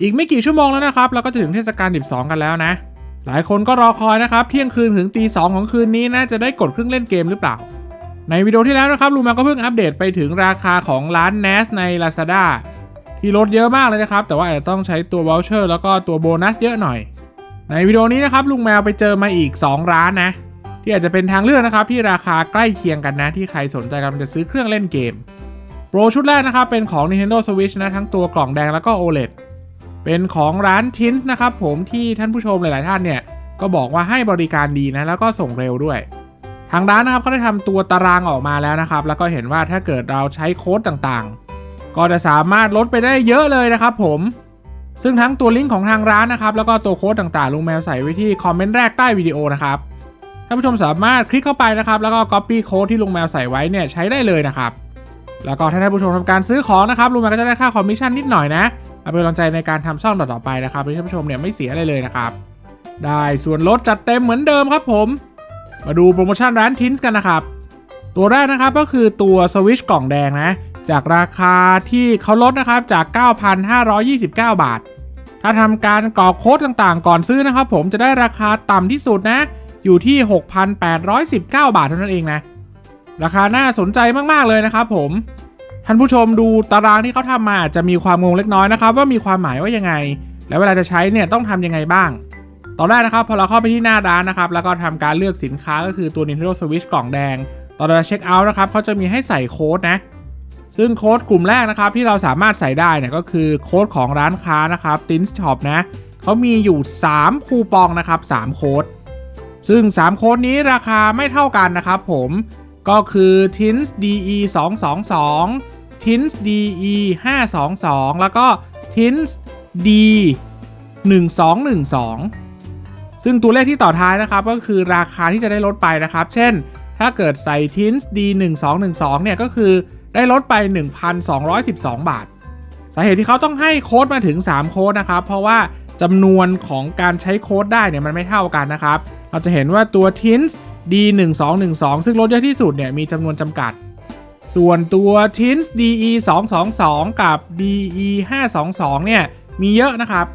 อีกไม่กี่ชั่วโมงแล้วนะครับ เราก็จะถึงเทศกาล12 กันแล้วนะ หลายคนก็รอคอยนะครับ เที่ยงคืนถึงตีสองของคืนนี้นะจะได้กดเครื่องเล่นเกมหรือเปล่า ในวิดีโอที่แล้วนะครับลูมาก็เพิ่งอัปเดตไปถึงราคาของร้าน NAS ใน Lazada ที่ลดเยอะมากเลยนะครับ แต่ว่าอาจจะต้องใช้ตัว voucher แล้วก็ตัวโบนัสเยอะหน่อย ในวิดีโอนี้นะครับลุงแมวไปเจอมาอีก 2 ร้านนะ ที่อาจจะเป็นทางเลือกนะครับที่ราคาใกล้เคียงกันนะ ที่ใครสนใจกำลังจะซื้อเครื่องเล่นเกมโปรชุดแรกนะครับเป็นของ Nintendo Switch นะทั้งตัวกล่องแดงแล้วก็ OLED เป็นของร้าน Tins นะครับผมที่ท่านผู้ชมหลาย ๆ ท่านเนี่ยก็บอกว่าให้บริการดีนะแล้วก็ส่งเร็วด้วย ทางร้านนะครับเขาได้ทำตัวตารางออกมาแล้วนะครับ แล้วก็เห็นว่าถ้าเกิดเราใช้โค้ดต่างๆ ก็จะสามารถลดไปได้เยอะเลยนะครับผมซึ่งทั้งตัวลิงก์ของทางร้านนะครับ แล้วก็ตัวโค้ดต่างๆ ลุงแมวใส่ไว้ที่คอมเมนต์แรกใต้วิดีโอนะครับท่านผู้ชมสามารถคลิกเข้าไปนะครับ แล้วก็ Copy โค้ดที่ลุงแมวใส่ไว้เนี่ยใช้ได้เลยนะครับ แล้วก็ถ้าท่านผู้ชมทำการซื้อของนะครับลุงแมวก็จะได้ค่าคอมมิชชั่นนิดหน่อยนะ เอาเป็นกำลังใจในการทำช่องต่อๆไปนะครับท่านผู้ชมเนี่ยไม่เสียอะไรเลยนะครับ ได้ส่วนลดจัดเต็มเหมือนเดิมครับผม มาดูโปรโมชั่นร้านทินส์กันนะครับ ตัวแรกนะครับก็คือตัวสวิชกล่องแดงนะ จากราคาที่เขาลดนะครับจาก 9,529 บาท ถ้าทำการกรอกโค้ดต่างๆ ก่อนซื้อนะครับ ผมจะได้ราคาต่ำที่สุดนะ อยู่ที่ 6,819 บาทเท่านั้นเองนะ ราคาน่าสนใจมากๆเลยนะครับผม ท่านผู้ชมดูตารางที่เขาทำมาอาจจะมีความงงเล็กน้อยนะครับ ว่ามีความหมายว่ายังไง และเวลาจะใช้เนี่ยต้องทำยังไงบ้าง ตอนแรกนะครับพอเราเข้าไปที่หน้าร้านนะครับ แล้วก็ทำการเลือกสินค้าก็คือตัว Nintendo Switch กล่องแดง ตอนเราเช็คเอาท์นะครับเขาจะมีให้ใส่โค้ดนะ ซึ่งโค้ดกลุ่มแรกนะครับที่เราสามารถใส่ได้เนี่ยก็คือโค้ดของร้านค้านะครับ t i n s Shop นะเขามีอยู่ 3 คูปองนะครับ3โค้ดซึ่ง 3 โค้ดนี้ราคาไม่เท่ากันนะครับผมก็คือ Tins DE 222 Tins DE 522 แล้วก็ Tins D 1212 ซึ่งตัวเลขที่ต่อท้ายนะครับ ก็คือราคาที่จะได้ลดไปนะครับ เช่น ถ้าเกิดใส่ Tins D 1212 เนี่ยก็คือได้ลดไป 1,212 บาท สาเหตุที่เขาต้องให้โค้ดมาถึง 3 โค้ดนะครับ เพราะว่าจำนวนของการใช้โค้ดได้เนี่ยมันไม่เท่ากันนะครับ เราจะเห็นว่าตัว Tins D 1 2 1 2ซึ่งลดเยอะที่สุดเนี่ยมีจำนวนจำกัด ส่วนตัว Tins DE 2 2 2กับ DE 5 2 2เนี่ย มีเยอะนะครับ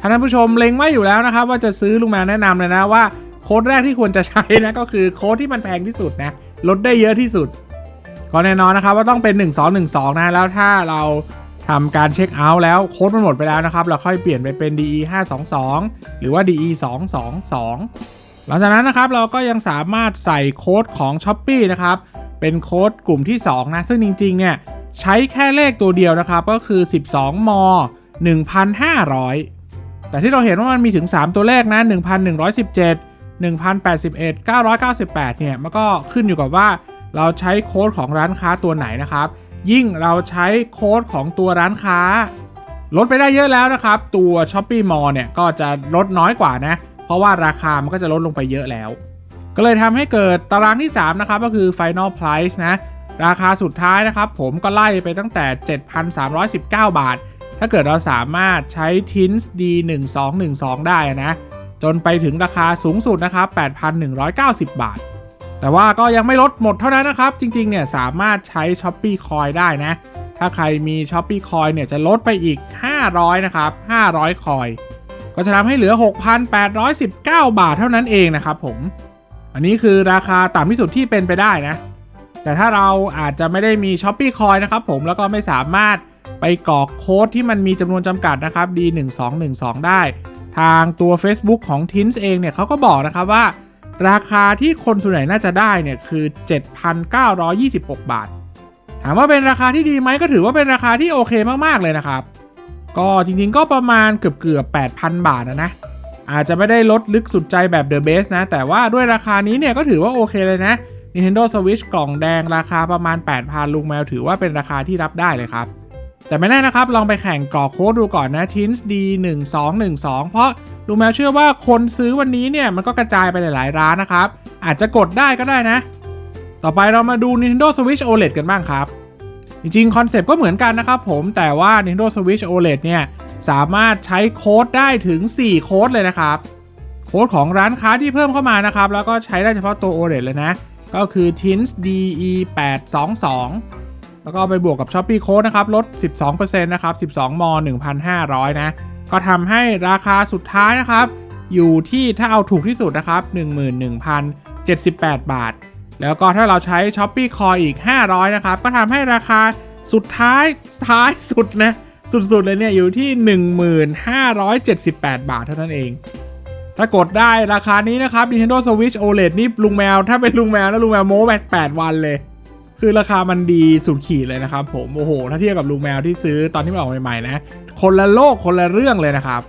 ท่านผู้ชมเล็งไว้อยู่แล้วนะครับ ว่าจะซื้อลุงแมวแนะนำเลยนะว่าโค้ดแรกที่ควรจะใช้นะก็คือโค้ดที่มันแพงที่สุดนะลดได้เยอะที่สุดก็แน่นอนนะครับว่าต้องเป็น 1212 นะ แล้วถ้าเราทำการเช็คเอาท์แล้วโค้ดมันหมดไปแล้วนะครับ เราค่อยเปลี่ยนไปเป็น DE 522หรือว่า DE 222หลังจากนั้นนะครับเราก็ยังสามารถใส่โค้ดของ s h อ p e e นะครับ เป็นโค้ดกลุ่มที่ 2 นะ ซึ่งจริง ๆ เนี่ย ใช้แค่เลขตัวเดียวนะครับ ก็คือ 12 ม 1,500 แต่ที่เราเห็นว่ามันมีถึง 3 ตัวเลขนะ 1,117 1,081 998 เนี่ย มันก็ขึ้นอยู่กับว่าเราใช้โค้ดของร้านค้าตัวไหนนะครับ ยิ่งเราใช้โค้ดของตัวร้านค้า ลดไปได้เยอะแล้วนะครับ ตัว s h อ p e e Mall เนี่ย ก็จะลดน้อยกว่านะ เพราะว่าราคามันก็จะลดลงไปเยอะแล้ว ก็เลยทำให้เกิดตารางที่ 3 นะครับ ก็คือ Final Price นะ ราคาสุดท้ายนะครับ ผมก็ไล่ไปตั้งแต่ 7,319 บาท ถ้าเกิดเราสามารถใช้ Tins D1212 ได้นะ จนไปถึงราคาสูงสุดนะครับ 8,190 บาท แต่ว่าก็ยังไม่ลดหมดเท่านั้นนะครับ จริงๆ เนี่ยสามารถใช้ s h อ p e e Coin ได้นะ ถ้าใครมี s h อ p e e Coin เนี่ยจะลดไปอีก 500 นะครับ 500 คอย ก็จะทำให้เหลือ 6,819 บาทเท่านั้นเองนะครับผม อันนี้คือราคาต่ำที่สุดที่เป็นไปได้นะ แต่ถ้าเราอาจจะไม่ได้มี s h อ p e e Coin นะครับผมแล้วก็ไม่สามารถไปกรอกโค้ดที่มันมีจำนวนจำกัดนะครับ D1212 ได้ ทางตัว Facebook ของ Tins เองเนี่ยเขาก็บอกนะครับว่า ราคาที่คนส่วนใหญ่น่าจะได้เนี่ยคือ 7,926 บาท ถามว่าเป็นราคาที่ดีไหมก็ถือว่าเป็นราคาที่โอเคมากๆเลยนะครับ ก็จริงๆก็ประมาณเกือบเกือบ8,000 บาทนะนะ อาจจะไม่ได้ลดลึกสุดใจแบบ The Base นะ แต่ว่าด้วยราคานี้เนี่ยก็ถือว่าโอเคเลยนะ Nintendo Switch กล่องแดงราคาประมาณ 8,000 ลุงแมวถือว่าเป็นราคาที่รับได้เลยครับ แต่ไม่แน่นะครับ ลองไปแข่งกรอกโค้ดดูก่อนนะ Tins D 1 2 1 2เพราะลุงแมวเชื่อว่าคนซื้อวันนี้เนี่ยมันก็กระจายไปหลายๆร้านนะครับ อาจจะกดได้ก็ได้นะ ต่อไปเรามาดู Nintendo Switch OLED กันบ้างครับ จริงๆคอนเซปต์ก็เหมือนกันนะครับผมแต่ว่า Nintendo Switch OLED เนี่ย สามารถใช้โค้ดได้ถึง 4 โค้ดเลยนะครับ โค้ดของร้านค้าที่เพิ่มเข้ามานะครับ แล้วก็ใช้ได้เฉพาะตัว OLED เลยนะ ก็คือ Tins DE 822แล้วก็ไปบวกกับ s h อ p e e Code นะครับ ลด 12%นะครับ 12 ม 1,500 นะ ก็ทำให้ราคาสุดท้ายนะครับ อยู่ที่ถ้าเอาถูกที่สุดนะครับ 11,078 บาท แล้วก็ถ้าเราใช้ s h อ p e e Core อีก 500 นะครับ ก็ทำให้ราคาสุดท้ายท้ายสุดนะ สุดๆเลยเนี่ยอยู่ที่ 1578 บาทเท่านั้นเอง ถ้ากดได้ราคานี้นะครับ Nintendo Switch OLED นี่ลุงแมว ถ้าเป็นลุงแมวแล้วลุงแมวโม้แบบ8วันเลย คือราคามันดีสุดขีดเลยนะครับผมโอ้โห ถ้าเทียบกับลุงแมวที่ซื้อตอนที่มันออกใหม่ๆนะ คนละโลกคนละเรื่องเลยนะครับ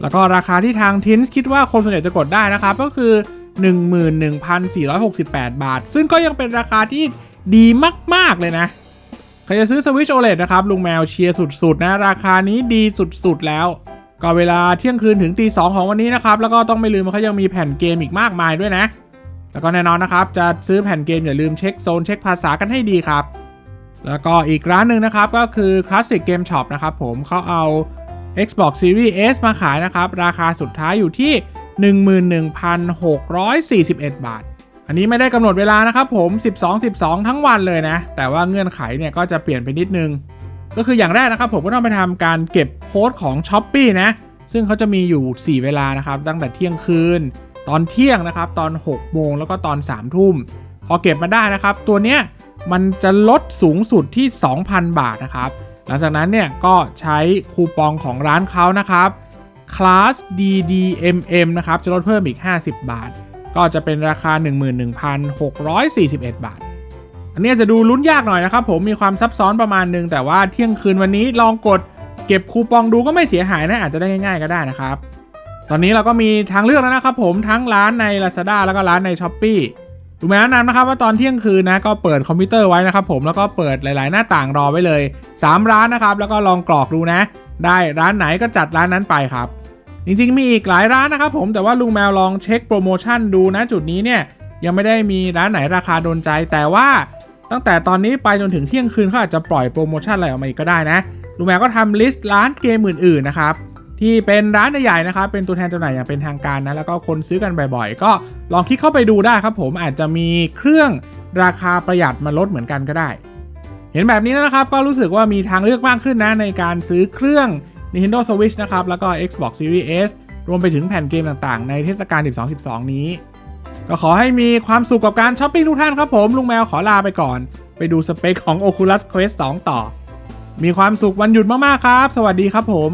แล้วก็ราคาที่ทางทินส์คิดว่าคนส่วนใหญ่จะกดได้นะครับก็คือ 11,468 บาท ซึ่งก็ยังเป็นราคาที่ดีมากๆเลยนะ ใครจะซื้อ Switch OLED นะครับ ลุงแมวเชียร์สุดๆ นะ ราคานี้ดีสุดๆ แล้ว ก็เวลาเที่ยงคืนถึงตีสองของวันนี้นะครับ แล้วก็ต้องไม่ลืมว่าเขายังมีแผ่นเกมอีกมากมายด้วยนะ แล้วก็แน่นอนนะครับ จะซื้อแผ่นเกมอย่าลืมเช็คโซนเช็คภาษากันให้ดีครับ แล้วก็อีกร้านหนึ่งนะครับก็คือ Classic Game Shop นะครับผมเขาเอา Xbox Series S มาขายนะครับ ราคาสุดท้ายอยู่ที่ 11,641 บาท อันนี้ไม่ได้กำหนดเวลานะครับผม 12 12 ทั้งวันเลยนะ แต่ว่าเงื่อนไขเนี่ยก็จะเปลี่ยนไปนิดนึง ก็คืออย่างแรกนะครับผมก็ต้องไปทำการเก็บโค้ดของ s h อ p e e นะ ซึ่งเขาจะมีอยู่ 4 เวลานะครับตั้งแต่เที่ยงคืน ตอนเที่ยงนะครับ ตอน 6 โมงแล้วก็ตอน 3 ทุ่ม พอเก็บมาได้นะครับ ตัวเนี้ยมันจะลดสูงสุดที่ 2,000 บาทนะครับ หลังจากนั้นเนี่ยก็ใช้คูปองของร้านเขานะครับ Class DDMM นะครับจะลดเพิ่มอีก 50 บาท ก็จะเป็นราคา 11,641 บาท อันนี้จะดูลุ้นยากหน่อยนะครับผมมีความซับซ้อนประมาณนึง แต่ว่าเที่ยงคืนวันนี้ลองกดเก็บคูปองดูก็ไม่เสียหายนะอาจจะได้ง่าย ๆก็ได้นะครับ ตอนนี้เราก็มีทางเลือกแล้วนะครับผมทั้งร้านใน Lazada แล้วก็ร้านใน s h อ p e e ถูกไหมแนะนนะครับว่าตอนเที่ยงคืนนะก็เปิดคอมพิวเตอร์ไว้นะครับผมแล้วก็เปิดหลายๆ หน้าต่างรอไว้เลย 3 ร้านนะครับแล้วก็ลองกรอกดูนะ ได้ร้านไหนก็จัดร้านนั้นไปครับ จริงๆ มีอีกหลายร้านนะครับผมแต่ว่าลุงแมวลองเช็คโปรโมชั่นดูนะจุดนี้เนี่ยยังไม่ได้มีร้านไหนราคาโดนใจแต่ว่าตั้งแต่ตอนนี้ไปจนถึงเที่ยงคืนเขาอาจจะปล่อยโปรโมชั่นอะไรออกมาอีกก็ได้นะลุงแมวก็ทำลิสต์ร้านเกมอื่นๆนะครับที่เป็นร้านใหญ่ๆนะครับเป็นตัวแทนจำหน่ายอย่างเป็นทางการนะแล้วก็คนซื้อกันบ่อยๆ ก็ลองคลิกเข้าไปดูได้ครับผมอาจจะมีเครื่องราคาประหยัดมาลดเหมือนกันก็ได้ เห็นแบบนี้นะครับก็รู้สึกว่ามีทางเลือกมากขึ้นนะในการซื้อเครื่อง Nintendo Switch นะครับ แล้วก็ Xbox Series S รวมไปถึงแผ่นเกมต่างๆ ในเทศกาล 12-12 นี้ ก็ขอให้มีความสุขกับการช้อปปิ้งทุกท่านครับผม ลุงแมวขอลาไปก่อน ไปดูสเปคของ Oculus Quest 2 ต่อ มีความสุขวันหยุดมากๆครับ สวัสดีครับผม